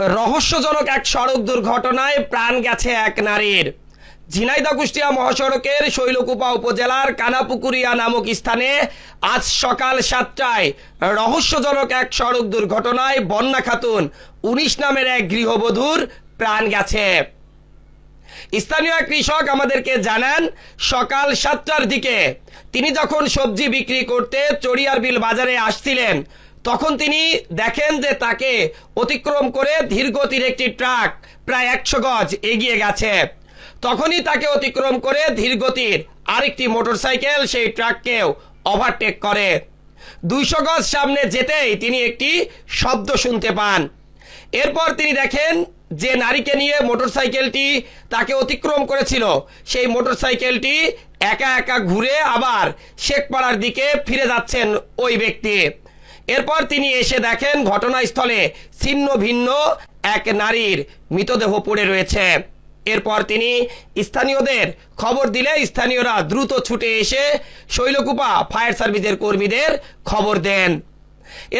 রহস্যজনক এক সড়ক দুর্ঘটনায় প্রাণ গেছে এক নারীর। ঝিনাইদহ কুষ্টিয়া মহাসড়কের শৈলকুপা উপজেলার কানাপুকুরিয়া নামক স্থানে আজ সকাল সাতটায় রহস্যজনক এক সড়ক দুর্ঘটনায় বন্যা খাতুন উনিশ নামের এক গৃহবধূর প্রাণ গেছে। স্থানীয় কৃষক আমাদেরকে জানান, সকাল সাতটার দিকে তিনি যখন সবজি বিক্রি করতে চড়িয়ার বিল বাজারে আসছিলেন তখন তিনি দেখেন যে তাকে অতিক্রম করে ধীরগতির একটি ট্রাক প্রায় একশো গজ এগিয়ে গেছে। তখনই তাকে অতিক্রম করে ধীরগতির আরেকটি মোটরসাইকেল সেই ট্রাককেও ওভারটেক করে। দুইশো গজ সামনে যেতেই তিনি একটি শব্দ শুনতে পান। এরপর তিনি দেখেন যে নারীকে নিয়ে মোটরসাইকেলটি তাকে অতিক্রম করেছিল। সেই মোটরসাইকেলটি একা একা ঘুরে আবার শেখপাড়ার দিকে ফিরে যাচ্ছেন ওই ব্যক্তি। এরপর তিনি এসে দেখেন ঘটনাস্থলে ছিন্ন ভিন্ন এক নারীর মৃতদেহ পড়ে রয়েছে। এরপর তিনি স্থানীয়দের খবর দিলে স্থানীয়রা দ্রুত ছুটে এসে শৈলকুপা ফায়ার সার্ভিসের কর্মীদের খবর দেন।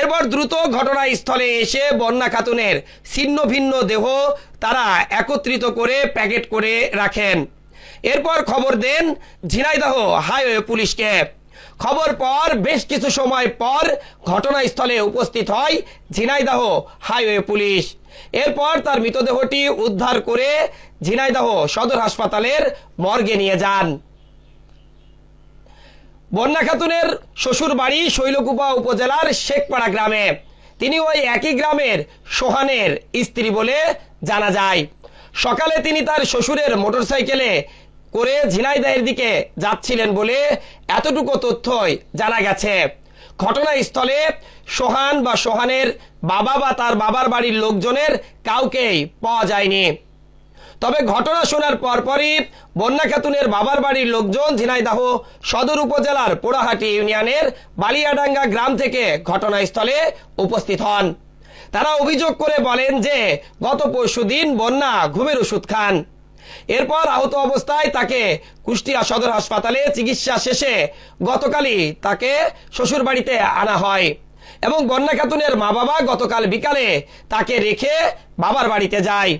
এরপর দ্রুত ঘটনাস্থলে এসে বন্যা খাতুনের ছিন্ন ভিন্ন দেহ তারা একত্রিত করে প্যাকেট করে রাখেন। এরপর খবর দেন, ঝিনাইদহ হাইওয়ে পুলিশকে। খবর পর, বেশ কিছু সময় পর ঘটনাস্থলে উপস্থিত হয় ঝিনাইদহ হাইওয়ে পুলিশ। এরপর তার মৃতদেহটি উদ্ধার করে ঝিনাইদহ সদর হাসপাতালের মর্গে নিয়ে যান। বন্যা খাতুনের শ্বশুর বাড়ি শৈলকুপা উপজেলার শেখপাড়া গ্রামে। তিনি ওই একই গ্রামের সোহানের স্ত্রী বলে জানা যায়। সকালে তিনি তার শ্বশুরের মোটরসাইকেলে করে ঝিনাইদহের দিকে যাচ্ছিলেন বলে এতটুকু তথ্যই জানা গেছে। ঘটনাস্থলে সোহান বা সোহানের বাবা বা তার বাবার বাড়ির লোকজনের কাউকেই পাওয়া যায়নি। তবে ঘটনা শোনার পরপরই বন্যা খাতুনের বাবার বাড়ির লোকজন ঝিনাইদাহ সদর উপজেলার পোড়াহাটি ইউনিয়নের বালিয়াডাঙ্গা গ্রাম থেকে ঘটনাস্থলে উপস্থিত হন। তারা অভিযোগ করে বলেন যে গত পরশুদিন বন্যা ঘুমের ওষুধ খান। এরপর আহত অবস্থায় তাকে কুষ্টিয়া সদর হাসপাতালে চিকিৎসা শেষে গতকালই তাকে শ্বশুর বাড়িতে আনা হয় এবং বন্যা খাতুনের মা বাবা গতকাল বিকালে তাকে রেখে বাবার বাড়িতে যায়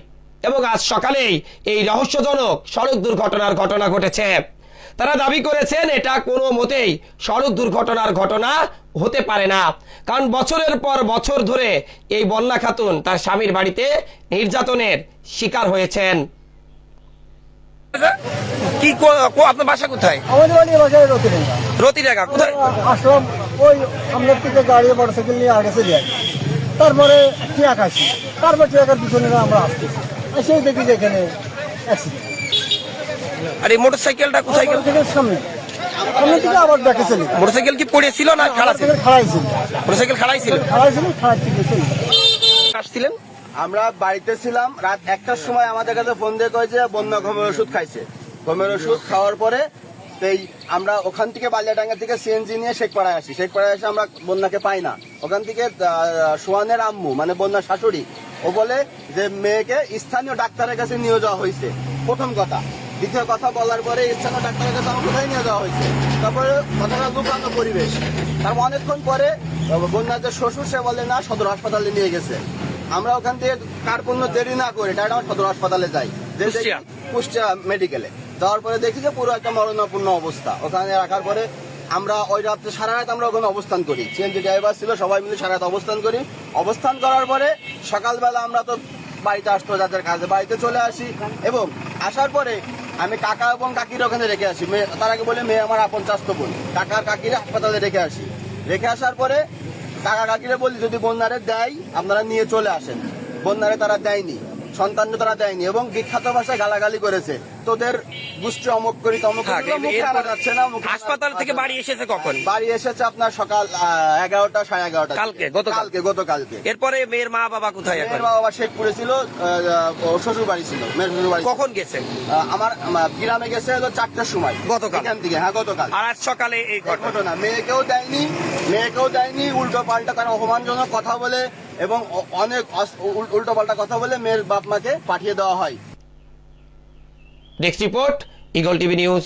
এবং আজ সকালেই এই রহস্যজনক সড়ক দুর্ঘটনার ঘটনা ঘটেছে। তারা দাবি করেছেন এটা কোনো মতেই সড়ক দুর্ঘটনার ঘটনা হতে পারে না, কারণ বছরের পর বছর ধরে এই বন্যা খাতুন তার স্বামীর বাড়িতে নির্যাতনের শিকার হয়েছেন। কি আপনার বাসা কোথায়? আমাদের বাড়ি বাসায় রতে নেই রতি জায়গা কোথায় আসলাম ওই আমাদের থেকে গাড়ি মোটরসাইকেল নিয়ে আগেছে দিয়ে তারপরে ট্রাক আসি। তারপর ট্রাকের পিছনে আমরা আসতেছি। সেই দেখি যে এখানে অ্যাক্সিডেন্ট আর এই মোটরসাইকেলটা কোথায় গেল? সামনে। সামনে থেকে আবার দেখে চলি মোটরসাইকেল কি পড়েছিল না খাড়া ছিল খাড়াই ছিল মোটরসাইকেল খাড়াই ছিল? খাড়াই ছিল খাড়াই থেকে আসছিলেন? আমরা বাড়িতে ছিলাম রাত একটার সময় আমাদের কাছে ফোন দিয়ে কয় যে বন্যা ঘুমের ওষুধ খাইছে। ঘুমের ওষুধ খাওয়ার পরে এই আমরা ওখান থেকে বালিয়াডাঙ্গা থেকে সিএনজি নিয়ে শেখপাড়ায় আসি। শেখপাড়ায় এসে আমরা বন্যাকে পাই না। ওখান থেকে আহ, সোহানের আম্মু মানে বন্যার শাশুড়ি ও বলে যে মেয়েকে স্থানীয় ডাক্তারের কাছে নিয়ে যাওয়া হয়েছে। প্রথম কথা। দ্বিতীয় কথা বলার পরে স্থানীয় ডাক্তারের কাছে আমার কোথায় নিয়ে যাওয়া হয়েছে? তারপরে কথাটা লুকানো পরিবেশ। তারপর অনেকক্ষণ পরে বন্যার যে শ্বশুর সে বলে না সদর হাসপাতালে নিয়ে গেছে। আমরা ওখান থেকে কার কোনো দেরি না করে ডাইরেক্ট আমরা সদর হাসপাতালে যাই। কুষ্টিয়া? মেডিকেলে যাওয়ার পরে দেখি যে পুরো একটা মরণাপূর্ণ অবস্থা। ওখানে রাখার পরে আমরা ওই রাত্রে সারা রাত আমরা ওখানে অবস্থান করি। সিএনজি ড্রাইভার ছিল সবাই মিলে সারা রাত অবস্থান করি। অবস্থান করার পরে সকালবেলা আমরা তো বাড়িতে আসতো যাদের কাজে। বাড়িতে চলে আসি এবং আসার পরে আমি কাকা এবং কাকির ওখানে রেখে আসি। তার আগে বলে মেয়ে আমার আপন চাস্ত বোন। কাকার কাকিরে হাসপাতালে রেখে আসি। রেখে আসার পরে কাকা কাকিরে বলি যদি বন্যারে দেয় আপনারা নিয়ে চলে আসেন। বন্যারে তারা দেয়নি সন্তান তারা দেয়নি এবং বিখ্যাত ভাষায় গালাগালি করেছে। তোদের গোষ্ঠী অমুক করি তমুক যাচ্ছে না হাসপাতাল থেকে বাড়ি এসেছে কখন? বাড়ি এসেছে আপনার সকাল এগারোটা সাড়ে এগারোটা কালকে, গতকাল? কালকে গতকালকে। এরপরে মেয়ের মা বাবা কোথায় মেয়ের বাবা শেখপুরে ছিল শ্বশুর বাড়ি ছিল মেয়ের শ্বশুর বাড়ি কখন গেছে? আমার গ্রামে গেছে চারটার সময়। গতকাল? এখান থেকে হ্যাঁ গতকাল। আর আজ সকালে এই ঘটনা। মেয়েকেও দেয়নি মেয়েকেও দেয়নি, উল্টো পাল্টা তারা অপমানজনক কথা বলে এবং অনেক উল্টো পাল্টা কথা বলে মেয়ের বাপ মাকে পাঠিয়ে দেওয়া হয়। Desk report Eagle TV news